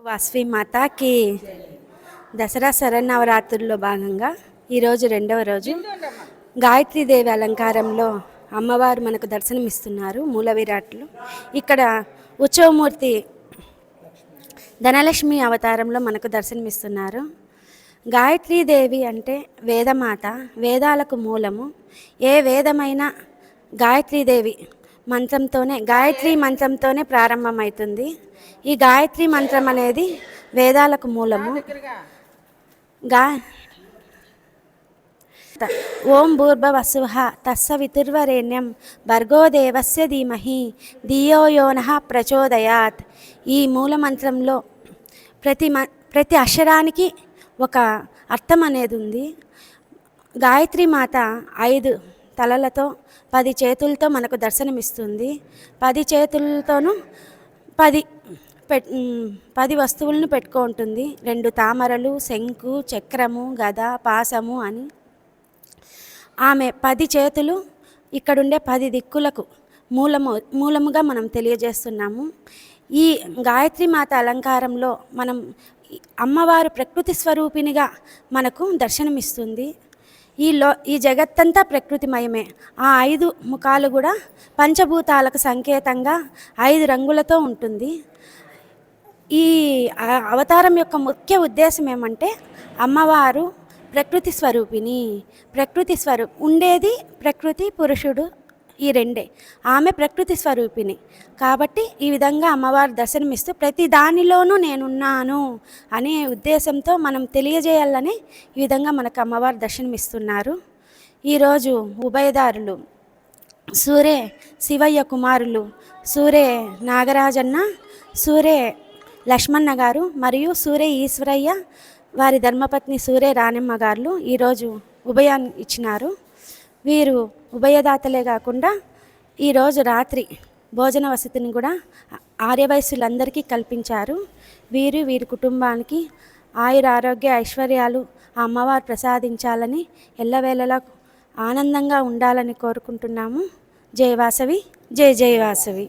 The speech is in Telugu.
వాస్వి మాతాకి దసరా శరన్నవరాత్రుల్లో భాగంగా ఈరోజు రెండవ రోజు గాయత్రీదేవి అలంకారంలో అమ్మవారు మనకు దర్శనమిస్తున్నారు మూల విరాట్లు. ఇక్కడ ఉత్సవమూర్తి ధనలక్ష్మి అవతారంలో మనకు దర్శనమిస్తున్నారు. గాయత్రీదేవి అంటే వేదమాత వేదాలకు మూలము. ఏ వేదమైనా గాయత్రీదేవి మంత్రంతోనే గాయత్రి మంత్రంతోనే ప్రారంభమవుతుంది ఈ గాయత్రి మంత్రం అనేది వేదాలకు మూలము. గా ఓం భూర్భవసుహ తస్సవితుర్వరేణ్యం భర్గోదేవస్య ధీమహి దియోయోనః ప్రచోదయాత్. ఈ మూల మంత్రంలో ప్రతి మ ప్రతి అక్షరానికి ఒక అర్థం అనేది ఉంది. గాయత్రి మాత ఐదు తలలతో పది చేతులతో మనకు దర్శనమిస్తుంది. పది చేతులతోనూ పది పెట్ పది వస్తువులను పెట్టుకుంటుంది రెండు తామరలు శంకు చక్రము గద పాసము అని. ఆమె పది చేతులు ఇక్కడుండే పది దిక్కులకు మూలము మూలముగా మనం తెలియజేస్తున్నాము. ఈ గాయత్రి మాత అలంకారంలో మనం అమ్మవారు ప్రకృతి స్వరూపినిగా మనకు దర్శనమిస్తుంది. ఈ లో ఈ జగత్తంతా ప్రకృతిమయమే. ఆ ఐదు ముఖాలు కూడా పంచభూతాలకు సంకేతంగా ఐదు రంగులతో ఉంటుంది. ఈ అవతారం యొక్క ముఖ్య ఉద్దేశం ఏమంటే అమ్మవారు ప్రకృతి స్వరూపిణి. ప్రకృతి స్వరూ ఉండేది ప్రకృతి పురుషుడు ఈ రెండే. ఆమె ప్రకృతి స్వరూపిణి. కాబట్టి ఈ విధంగా అమ్మవారు దర్శనమిస్తూ ప్రతి దానిలోనూ నేనున్నాను అనే ఉద్దేశంతో మనం తెలియజేయాలని ఈ విధంగా మనకు అమ్మవారు దర్శనమిస్తున్నారు. ఈరోజు ఉభయదారులు సూరే శివయ్య కుమారులు సూరే నాగరాజన్న సూరే లక్ష్మణ గారు మరియు సూరే ఈశ్వరయ్య వారి ధర్మపత్ని సూరే రాణమ్మ గారు ఈరోజు ఉభయాన్ని ఇచ్చినారు. వీరు ఉభయదాతలే కాకుండా ఈరోజు రాత్రి భోజన వసతిని కూడా ఆర్యవయస్సులందరికీ కల్పించారు. వీరు వీరి కుటుంబానికి ఆయుర ఆరోగ్య ఐశ్వర్యాలు ఆ అమ్మవారు ప్రసాదించాలని ఎల్లవేళలా ఆనందంగా ఉండాలని కోరుకుంటున్నాము. జయవాసవి జై జై వాసవి.